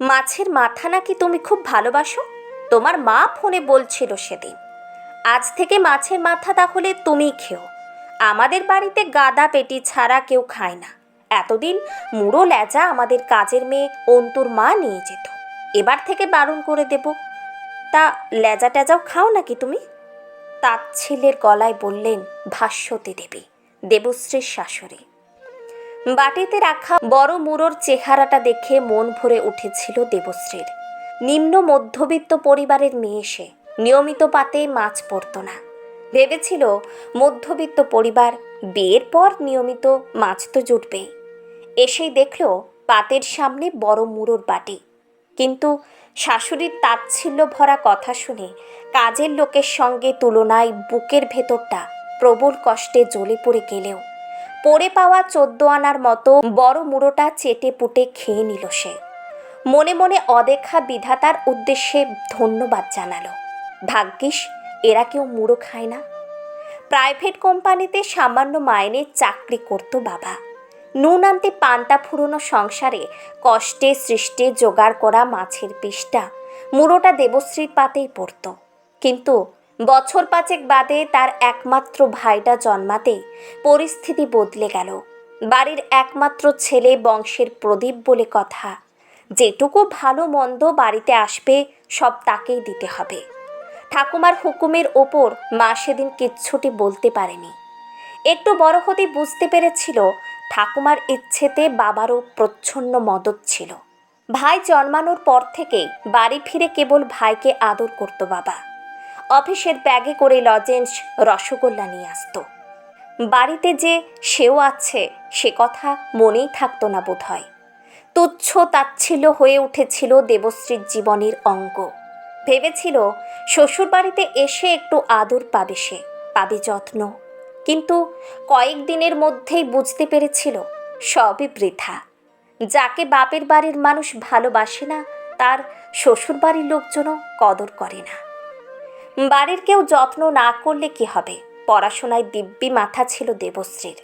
মাছের মাথা নাকি তুমি খুব ভালোবাসো? তোমার মা ফোনে বলছিল সেদিন। আজ থেকে মাছের মাথা তাহলে তুমি খেও। আমাদের বাড়িতে গাদা পেটি ছাড়া কেউ খায় না। এতদিন মুড়ো লেজা আমাদের কাজের মেয়ে অন্তুর মা নিয়ে যেত। এবার থেকে বারণ করে দেব। তা লেজা টেজাও খাও নাকি তুমি? তাচ্ছিলের গলায় বললেন ভাস্বতী দেবী, দেবশ্রীর শাশুড়ি। বাটিতে রাখা বড় মুড়োর চেহারাটা দেখে মন ভরে উঠেছিল দেবশ্রীর। নিম্ন মধ্যবিত্ত পরিবারের মেয়ে সে। নিয়মিত পাতে মাছ পড়তো না। ভেবেছিল মধ্যবিত্ত পরিবার বিয়ের পর নিয়মিত মাছ তো জুটবেই। এসেই দেখল পাতের সামনে বড় মুড়োর বাটি। কিন্তু শাশুড়ির তাচ্ছিল্য ভরা কথা শুনে কাজের লোকের সঙ্গে তুলনায় বুকের ভেতরটা প্রবল কষ্টে জ্বলে পড়ে গেলেও পড়ে পাওয়া চোদ্দ আনার মতো বড় মুড়োটা চেটে পুটে খেয়ে নিল সে। মনে মনে অদেখা বিধাতার উদ্দেশ্যে ধন্যবাদ জানালো। ভাগ্যিস, এরা কেউ মুড়ো খায় না। প্রাইভেট কোম্পানিতে সামান্য মাইনে চাকরি করত বাবা। নুন আনতে পান্তা ফুরনো সংসারে কষ্টে সৃষ্টে জোগাড় করা মাছের পিসটা মুড়োটা দেবশ্রীর পাতেই পড়ত। কিন্তু বছর পাঁচেক বাদে তার একমাত্র ভাইটা জন্মাতে পরিস্থিতি বদলে গেল। বাড়ির একমাত্র ছেলে বংশের প্রদীপ বলে কথা। যেটুকু ভালো মন্দ বাড়িতে আসবে, সব তাকেই দিতে হবে। ঠাকুমার হুকুমের ওপর মা সেদিন কিচ্ছুটি বলতে পারেনি। একটু বড় হতে বুঝতে পেরেছিল, ঠাকুমার ইচ্ছেতে বাবারও প্রচ্ছন্ন মদত ছিল। ভাই জন্মানোর পর থেকে বাড়ি ফিরে কেবল ভাইকে আদর করত বাবা। অফিসের ব্যাগে করে লজেন্স রসগোল্লা নিয়ে আসতো। বাড়িতে যে সেও আছে, সে কথা মনেই থাকতো না বোধ হয় তুচ্ছ তাচ্ছিল্য হয়ে উঠেছিল দেবশ্রীর জীবনের অঙ্গ। ভেবেছিল শ্বশুরবাড়িতে এসে একটু আদর পাবে সে, পাবে যত্ন। কিন্তু কয়েকদিনের মধ্যেই বুঝতে পেরেছিল সবই বৃথা। যাকে বাপের বাড়ির মানুষ ভালোবাসে না, তার শ্বশুরবাড়ির লোকজনও কদর করে না। বাড়ির কেউ যত্ন না করলে কি হবে? পড়াশোনায় দিব্যি মাথা ছিল দেবশ্রীর।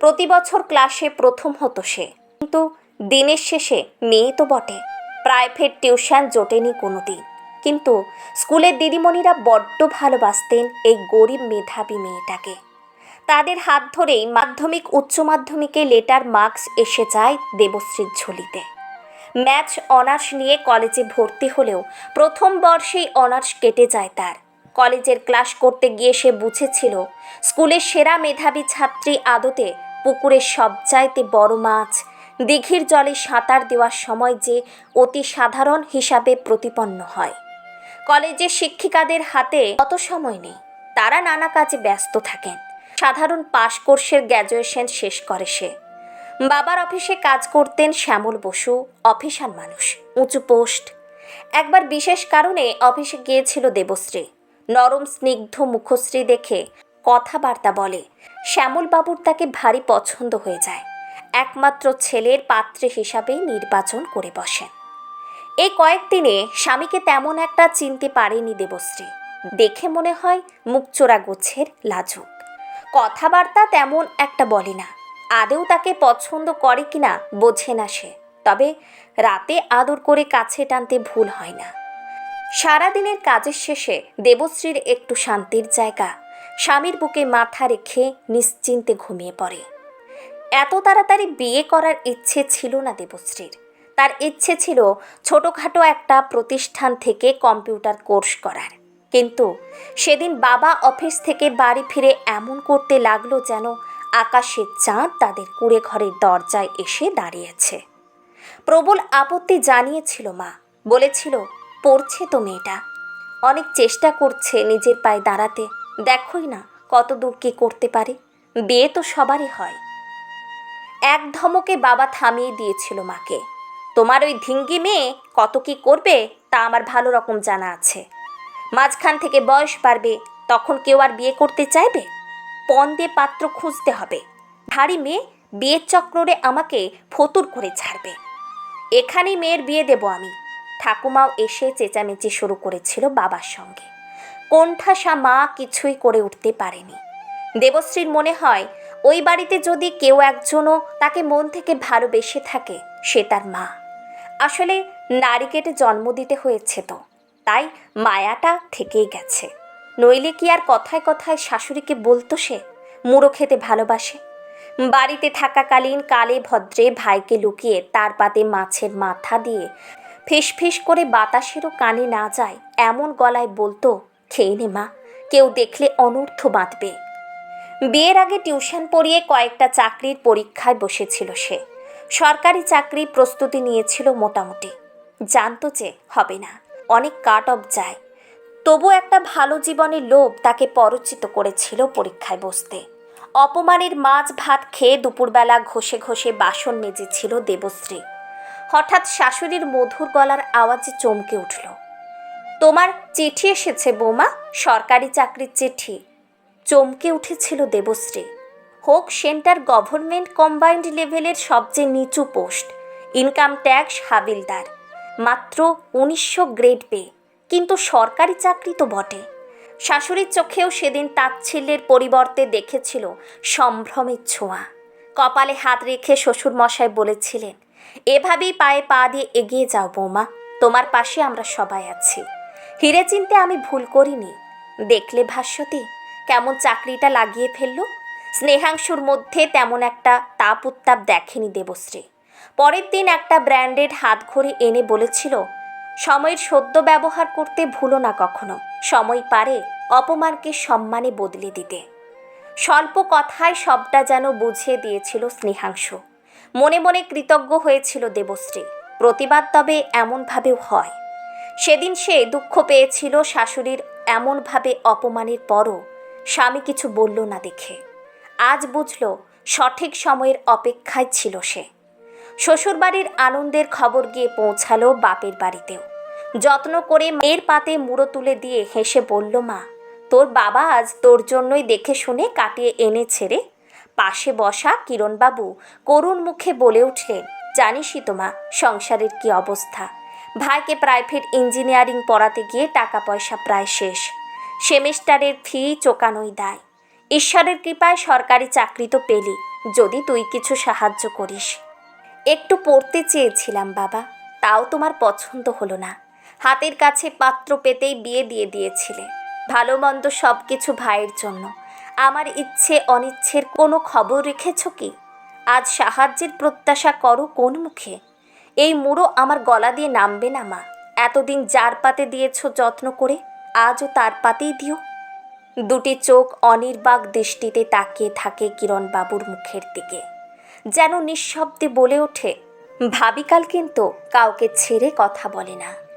প্রতি বছর ক্লাসে প্রথম হতো সে। কিন্তু দিনের শেষে মেয়ে তো বটে। প্রাইভেট টিউশন জোটেনি কোনো দিন কিন্তু স্কুলের দিদিমণিরা বড্ড ভালোবাসতেন এই গরিব মেধাবী মেয়েটাকে। তাদের হাত ধরেই মাধ্যমিক, উচ্চ মাধ্যমিকে লেটার মার্কস এসে যায় দেবশ্রীর ঝুলিতে। ম্যাথ অনার্স নিয়ে কলেজে ভর্তি হলেও প্রথম বর্ষেই অনার্স কেটে যায় তার। কলেজের ক্লাস করতে গিয়ে সে বুঝেছিল, স্কুলের সেরা মেধাবী ছাত্রী আদতে পুকুরের সবচাইতে বড় মাছ। দিঘির জলে সাঁতার দেওয়ার সময় যে অতি সাধারণ হিসাবে প্রতিপন্ন হয়। কলেজের শিক্ষিকাদের হাতে অত সময় নেই, তারা নানা কাজে ব্যস্ত থাকেন। সাধারণ পাশ কোর্সের গ্র্যাজুয়েশন শেষ করে সে। বাবার অফিসে কাজ করতেন শ্যামল বসু, অফিসার মানুষ, উঁচু পোস্ট। একবার বিশেষ কারণে অফিসে গিয়েছিল দেবশ্রী। নরম স্নিগ্ধ মুখশ্রী দেখে কথাবার্তা বলে। শ্যামলবাবুর তাকে ভারী পছন্দ হয়ে যায়। একমাত্র ছেলের পাত্রে হিসাবেই নির্বাচন করে বসেন। এই কয়েকদিনে স্বামীকে তেমন একটা চিনতে পারেনি দেবশ্রী। দেখে মনে হয় মুখচোরা গোছের লাজুক। কথাবার্তা তেমন একটা বলে না। আদেও তাকে পছন্দ করে কিনা বোঝে না সে। তবে রাতে আদর করে কাছে টানতে ভুল হয় না। সারাদিনের কাজের শেষে দেবশ্রীর একটু শান্তির জায়গা। স্বামীর বুকে মাথা রেখে নিশ্চিন্তে ঘুমিয়ে পড়ে। এত তাড়াতাড়ি বিয়ে করার ইচ্ছে ছিল না দেবশ্রীর। তার ইচ্ছে ছিল ছোটোখাটো একটা প্রতিষ্ঠান থেকে কম্পিউটার কোর্স করার। কিন্তু সেদিন বাবা অফিস থেকে বাড়ি ফিরে এমন করতে লাগল যেন আকাশের চাঁদ তাদের কুড়ে ঘরের দরজায় এসে দাঁড়িয়েছে। প্রবল আপত্তি জানিয়েছিল মা। বলেছিল পড়ছে তো মেয়েটা। অনেক চেষ্টা করছে নিজের পায়ে দাঁড়াতে। দেখোই না কত দূর কী করতে পারে। বিয়ে তো সবারই হয়। এক ধমকে বাবা থামিয়ে দিয়েছিল মাকে। তোমার ওই ধিঙ্গি মেয়ে কত কি করবে তা আমার ভালো রকম জানা আছে। মাঝখান থেকে বয়স বাড়বে, তখন কেউ আর বিয়ে করতে চাইবে? পণ দিয়ে পাত্র খুঁজতে হবে। ভারী মেয়ে বিয়ের চক্ররে আমাকে ফতুর করে ছাড়বে। এখানেই মেয়ের বিয়ে দেব আমি। ঠাকুমাও এসে চেঁচামেচি শুরু করেছিল বাবার সঙ্গে। কোণঠাসা মা কিছুই করে উঠতে পারেনি। দেবশ্রীর মনে হয়, ওই বাড়িতে যদি কেউ একজনও তাকে মন থেকে ভালোবেসে থাকে, সে তার মা। আসলে নারী কেটে জন্ম দিতে হয়েছে তো, তাই মায়াটা থেকেই গেছে। নইলে কি আর কথায় কথায় শাশুড়িকে বলতো সে, মুড়ো খেতে ভালোবাসে? বাড়িতে থাকাকালীন কালে ভদ্রে ভাইকে লুকিয়ে তার পাতে মাছের মাথা দিয়ে ফিস করে বাতাসেরও কানে না যায়, এমন গলায় বলতো খেয়ে নে মা, কেউ দেখলে অনর্থ বাঁধবে। বিয়ের আগে টিউশন পড়িয়ে কয়েকটা চাকরির পরীক্ষায় বসেছিল সে। সরকারি চাকরি প্রস্তুতি নিয়েছিল মোটামুটি। জানতো যে হবে না, অনেক কাট অফ যায়। তবু একটা ভালো জীবনের লোভ তাকে পরচিত করেছিল পরীক্ষায় বসতে। অপমানের মাছ ভাত খেয়ে দুপুরবেলা ঘষে ঘষে বাসন মেজেছিল দেবশ্রী। হঠাৎ শাশুড়ির মধুর গলার আওয়াজে চমকে উঠল। তোমার চিঠি এসেছে বৌমা? সরকারি চাকরির চিঠি। চমকে উঠেছিল দেবশ্রী। হোক, সেন্টার গভর্নমেন্ট কম্বাইন্ড লেভেলের সবচেয়ে নিচু পোস্ট। ইনকাম ট্যাক্স হাবিলদার। মাত্র উনিশশো গ্রেড পে। কিন্তু সরকারি চাকরি তো বটে। শাশুড়ির চোখেও সেদিন তাচ্ছিল্যের পরিবর্তে দেখেছিল সম্ভ্রমের ছোঁয়া। কপালে হাত রেখে শ্বশুরমশাই বলেছিলেন এভাবেই পায়ে পা দিয়ে এগিয়ে যাও বৌমা, তোমার পাশে আমরা সবাই আছি। হিরে চিনতে আমি ভুল করিনি। দেখলে ভাষ্যতে, কেমন চাকরিটা লাগিয়ে ফেলল? স্নেহাংশুর মধ্যে তেমন একটা তাপ উত্তাপ দেখেনি দেবশ্রী। পরের দিন একটা ব্র্যান্ডেড হাতঘড়ি এনে বলেছিল, সময়ের সদ্য ব্যবহার করতে ভুলো না কখনো। সময় পারে অপমানকে সম্মানে বদলে দিতে। স্বল্প কথায় সবটা যেন বুঝিয়ে দিয়েছিল স্নেহাংশু। মনে মনে কৃতজ্ঞ হয়েছিল দেবশ্রী। প্রতিবাদ তবে এমনভাবেও হয়। সেদিন সে দুঃখ পেয়েছিল শাশুড়ির এমনভাবে অপমানের পরও স্বামী কিছু বলল না দেখে। আজ বুঝল সঠিক সময়ের অপেক্ষায় ছিল সে। শ্বশুরবাড়ির আনন্দের খবর গিয়ে পৌঁছালো বাপের বাড়িতেও। যত্ন করে মেয়ের পাতে মুড়ো তুলে দিয়ে হেসে বলল, মা, তোর বাবা আজ তোর জন্যই দেখে শুনে কাটিয়ে এনেছে রে। পাশে বসা কিরণবাবু করুণ মুখে বলে উঠলেন জানিসই তো মা, সংসারের কি অবস্থা? ভাইকে প্রাইভেট ইঞ্জিনিয়ারিং পড়াতে গিয়ে টাকা পয়সা প্রায় শেষ। সেমিস্টারের ফি চোকানোই দায়। ঈশ্বরের কৃপায় সরকারি চাকরি তো পেলি, যদি তুই কিছু সাহায্য করিস। একটু পড়তে চেয়েছিলাম বাবা, তাও তোমার পছন্দ হলো না। হাতের কাছে পাত্র পেতেই বিয়ে দিয়ে দিয়েছিলে। ভালো মন্দ সব কিছু ভাইয়ের জন্য। আমার ইচ্ছে অনিচ্ছের কোনো খবর রেখেছ কি? আজ সাহায্যের প্রত্যাশা করো কোন মুখে? এই মুড়ো আমার গলা দিয়ে নামবে না, মা। এতদিন যার পাতে দিয়েছ যত্ন করে, আজও তার পাতেই দিও। দুটি চোখ অনির্বাক দৃষ্টিতে তাকিয়ে থাকে কিরণবাবুর মুখের দিকে। যেন নিঃশব্দে বলে ওঠে, ভাবিকাল কিন্তু কাউকে ছেড়ে কথা বলে না।